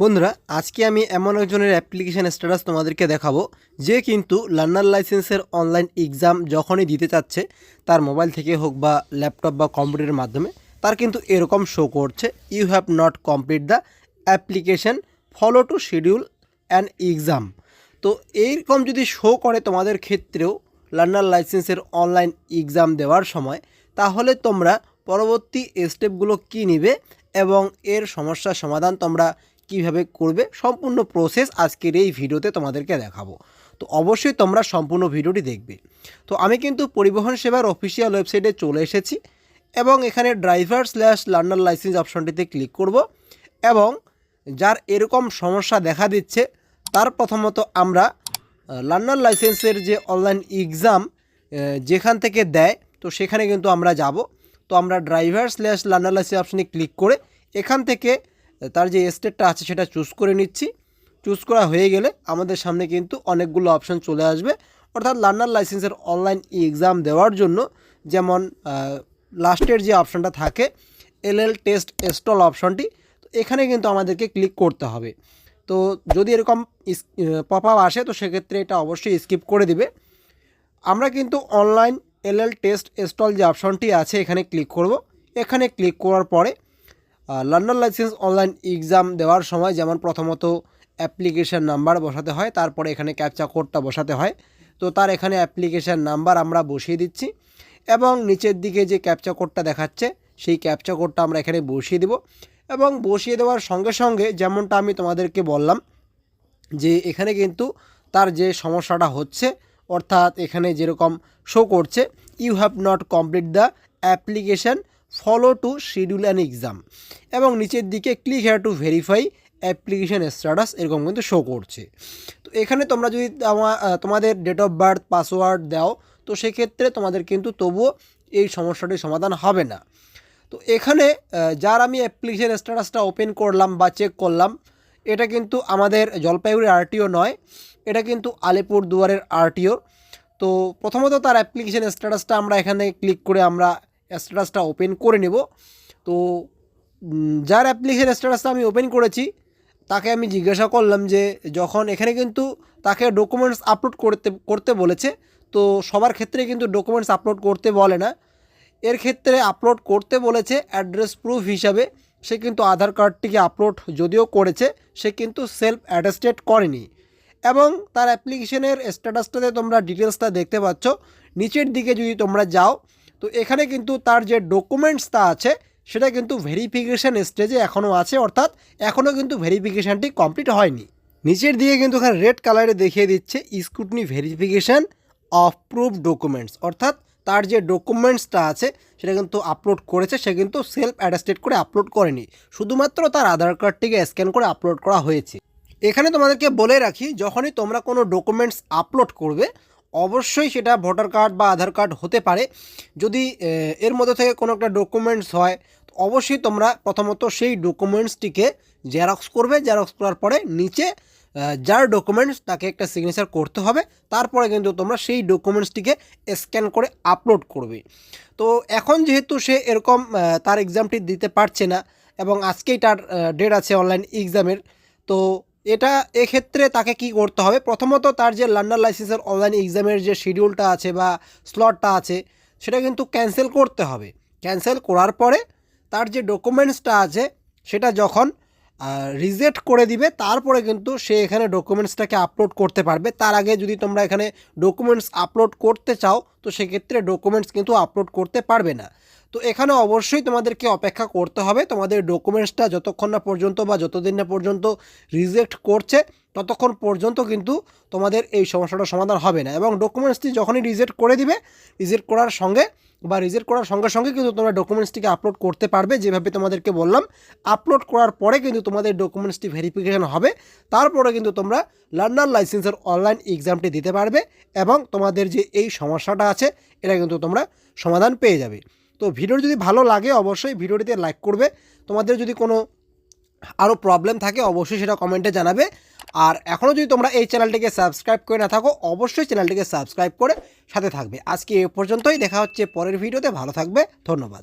বন্ধুরা, আজকে আমি এমন একজনের অ্যাপ্লিকেশান স্ট্যাটাস তোমাদেরকে দেখাবো, যে কিন্তু লার্নার লাইসেন্সের অনলাইন এক্সাম যখনই দিতে চাচ্ছে, তার মোবাইল থেকে হোক বা ল্যাপটপ বা কম্পিউটারের মাধ্যমে, তার কিন্তু এরকম শো করছে you have not complete the application follow to schedule an exam তো এইরকম যদি শো করে তোমাদের ক্ষেত্রেও লার্নার লাইসেন্সের অনলাইন এক্সাম দেওয়ার সময়, তাহলে তোমরা পরবর্তী স্টেপগুলো কী নিবে এবং এর সমস্যার সমাধান তোমরা কীভাবে করবে সম্পূর্ণ প্রসেস আজকের এই ভিডিওতে তোমাদেরকে দেখাবো। তো অবশ্যই তোমরা সম্পূর্ণ ভিডিওটি দেখবে। তো আমি কিন্তু পরিবহন সেবার অফিসিয়াল ওয়েবসাইটে চলে এসেছি এবং এখানে ড্রাইভার স্ল্যাশ লার্নার লাইসেন্স অপশনটিতে ক্লিক করব এবং যার এরকম সমস্যা দেখা দিচ্ছে, তার প্রথমত আমরা লার্নার লাইসেন্সের যে অনলাইন এক্সাম যেখান থেকে দেয়, তো সেখানে কিন্তু আমরা যাব। তো আমরা ড্রাইভার স্ল্যাশ লার্নার লাইসেন্স অপশনে ক্লিক করে এখান থেকে তার যে স্টেটটা আছে সেটা চুজ করে নিচ্ছি। চুজ করা হয়ে গেলে আমাদের সামনে কিন্তু অনেকগুলো অপশান চলে আসবে। অর্থাৎ লার্নার লাইসেন্সের অনলাইন এক্সাম দেওয়ার জন্য যেমন লাস্টের যে অপশানটা থাকে এলএল টেস্ট স্টল অপশনটি তো এখানে কিন্তু আমাদেরকে ক্লিক করতে হবে। তো যদি এরকম পপ আপ আসে, তো সেক্ষেত্রে এটা অবশ্যই স্কিপ করে দিবে। আমরা কিন্তু অনলাইন এলএল টেস্ট স্টল যে অপশনটি আছে, এখানে ক্লিক করব। এখানে ক্লিক করার পরে লার্নার লাইসেন্স অনলাইন এক্সাম দেওয়ার সময় যেমন প্রথমত অ্যাপ্লিকেশান নাম্বার বসাতে হয়, তারপরে এখানে ক্যাপচা কোডটা বসাতে হয়। তো তার এখানে অ্যাপ্লিকেশান নাম্বার আমরা বসিয়ে দিচ্ছি এবং নিচের দিকে যে ক্যাপচা কোডটা দেখাচ্ছে, সেই ক্যাপচা কোডটা আমরা এখানে বসিয়ে দেব এবং বসিয়ে দেওয়ার সঙ্গে সঙ্গে যেমনটা আমি তোমাদেরকে বললাম যে এখানে কিন্তু তার যে সমস্যাটা হচ্ছে, অর্থাৎ এখানে যেরকম শো করছে you have not complete the application follow to schedule an exam এবং নিচের দিকে click here to verify application status এরকম কিন্তু শো করছে। তো এখানে তোমরা যদি তোমাদের ডেট অফ বার্থ পাসওয়ার্ড দাও, তো সেক্ষেত্রে তোমাদের কিন্তু তবুও এই সমস্যাটির সমাধান হবে না। তো এখানে যার আমি অ্যাপ্লিকেশান স্ট্যাটাসটা ওপেন করলাম বা চেক করলাম, এটা কিন্তু আমাদের জলপাইগুড়ি আরটিও নয়, এটা কিন্তু আলিপুর দুয়ারের আরটিও তো প্রথমত তার অ্যাপ্লিকেশান স্ট্যাটাসটা আমরা এখানে ক্লিক করে আমরা স্ট্যাটাসটা ওপেন করে নেব। তো যার অ্যাপ্লিকেশান স্ট্যাটাসটা আমি ওপেন করেছি, তাকে আমি জিজ্ঞাসা করলাম যে, যখন এখানে কিন্তু তাকে ডকুমেন্টস আপলোড করতে করতে বলেছে, তো সবার ক্ষেত্রে কিন্তু ডকুমেন্টস আপলোড করতে বলে না। এর ক্ষেত্রে আপলোড করতে বলেছে অ্যাড্রেস প্রুফ হিসাবে, সে কিন্তু আধার কার্ডটিকে আপলোড যদিও করেছে, সে কিন্তু সেলফ অ্যাটাস্টেড করেনি। এবং তার অ্যাপ্লিকেশনের স্ট্যাটাসটাতে তোমরা ডিটেলসটা দেখতে পাচ্ছ। নিচের দিকে যদি তোমরা যাও তো এখানে কিন্তু তার যে ডকুমেন্টসটা আছে, সেটা কিন্তু ভেরিফিকেশান স্টেজে এখনও আছে, অর্থাৎ এখনও কিন্তু ভেরিফিকেশানটি কমপ্লিট হয়নি। নিচের দিকে কিন্তু এখানে রেড কালারে দেখিয়ে দিচ্ছে scrutiny verification of proof documents অর্থাৎ তার যে ডকুমেন্টসটা আছে, সেটা কিন্তু আপলোড করেছে, সে কিন্তু সেলফ অ্যাটাস্টেড করে আপলোড করেনি। শুধুমাত্র তার আধার কার্ডটিকে স্ক্যান করে আপলোড করা হয়েছে। এখানে তোমাদেরকে বলে রাখি, যখনই তোমরা কোনো ডকুমেন্টস আপলোড করবে অবশ্যই সেটা ভোটার কার্ড বা আধার কার্ড হতে পারে। যদি এর মধ্যে থেকে কোনো একটা ডকুমেন্টস হয় অবশ্যই তোমরা প্রথমত সেই ডকুমেন্টসটিকে জেরক্স করবে। জেরক্স করার পরে নিচে যার ডকুমেন্টস তাকে একটা সিগনেচার করতে হবে। তারপরে কিন্তু তোমরা সেই ডকুমেন্টসটিকে স্ক্যান করে আপলোড করবে। তো এখন যেহেতু সে এরকম তার এক্সামটি দিতে পারছে না, এবং আজকেই তার ডেট আছে অনলাইন এক্সামের তো এটা এক্ষেত্রে তাকে কি করতে হবে? প্রথমত তার যে লার্নার লাইসেন্সের অনলাইন এক্সামের যে শিডিউলটা আছে বা স্লটটা আছে, সেটা কিন্তু ক্যান্সেল করতে হবে। ক্যান্সেল করার পরে তার যে ডকুমেন্টসটা আছে, সেটা যখন রিজেক্ট করে দিবে, তারপরে কিন্তু সে এখানে ডকুমেন্টসটাকে আপলোড করতে পারবে। তার আগে যদি তোমরা এখানে ডকুমেন্টস আপলোড করতে চাও, তো সেক্ষেত্রে ডকুমেন্টস কিন্তু আপলোড করতে পারবে না। তো এখানে অবশ্যই তোমাদেরকে অপেক্ষা করতে হবে। তোমাদের ডকুমেন্টসটা যতক্ষণ না পর্যন্ত বা যতদিন না পর্যন্ত রিজেক্ট করছে, ততক্ষণ পর্যন্ত কিন্তু তোমাদের এই সমস্যাটার সমাধান হবে না। এবং ডকুমেন্টসটি যখনই রিজেক্ট করে দিবে রিজেক্ট করার সঙ্গে বা রিজেক্ট করার সঙ্গে সঙ্গে কিন্তু তোমরা ডকুমেন্টসটিকে আপলোড করতে পারবে, যেভাবে তোমাদেরকে বললাম। আপলোড করার পরে কিন্তু তোমাদের ডকুমেন্টসটি ভেরিফিকেশান হবে। তারপরে কিন্তু তোমরা লার্নার লাইসেন্সের অনলাইন এক্সামটি দিতে পারবে এবং তোমাদের যে এই সমস্যাটা আছে, এটা কিন্তু তোমরা সমাধান পেয়ে যাবে। তো ভিডিওটি যদি ভালো লাগে, অবশ্যই ভিডিওটিতে লাইক করবে। তোমাদের যদি কোনো আরও প্রবলেম থাকে, অবশ্যই সেটা কমেন্টে জানাবে। আর এখনও যদি তোমরা এই চ্যানেলটিকে সাবস্ক্রাইব করে না থাকো, অবশ্যই চ্যানেলটিকে সাবস্ক্রাইব করে সাথে থাকবে। আজকে এ পর্যন্তই, দেখা হচ্ছে পরের ভিডিওতে, ভালো থাকবে, ধন্যবাদ।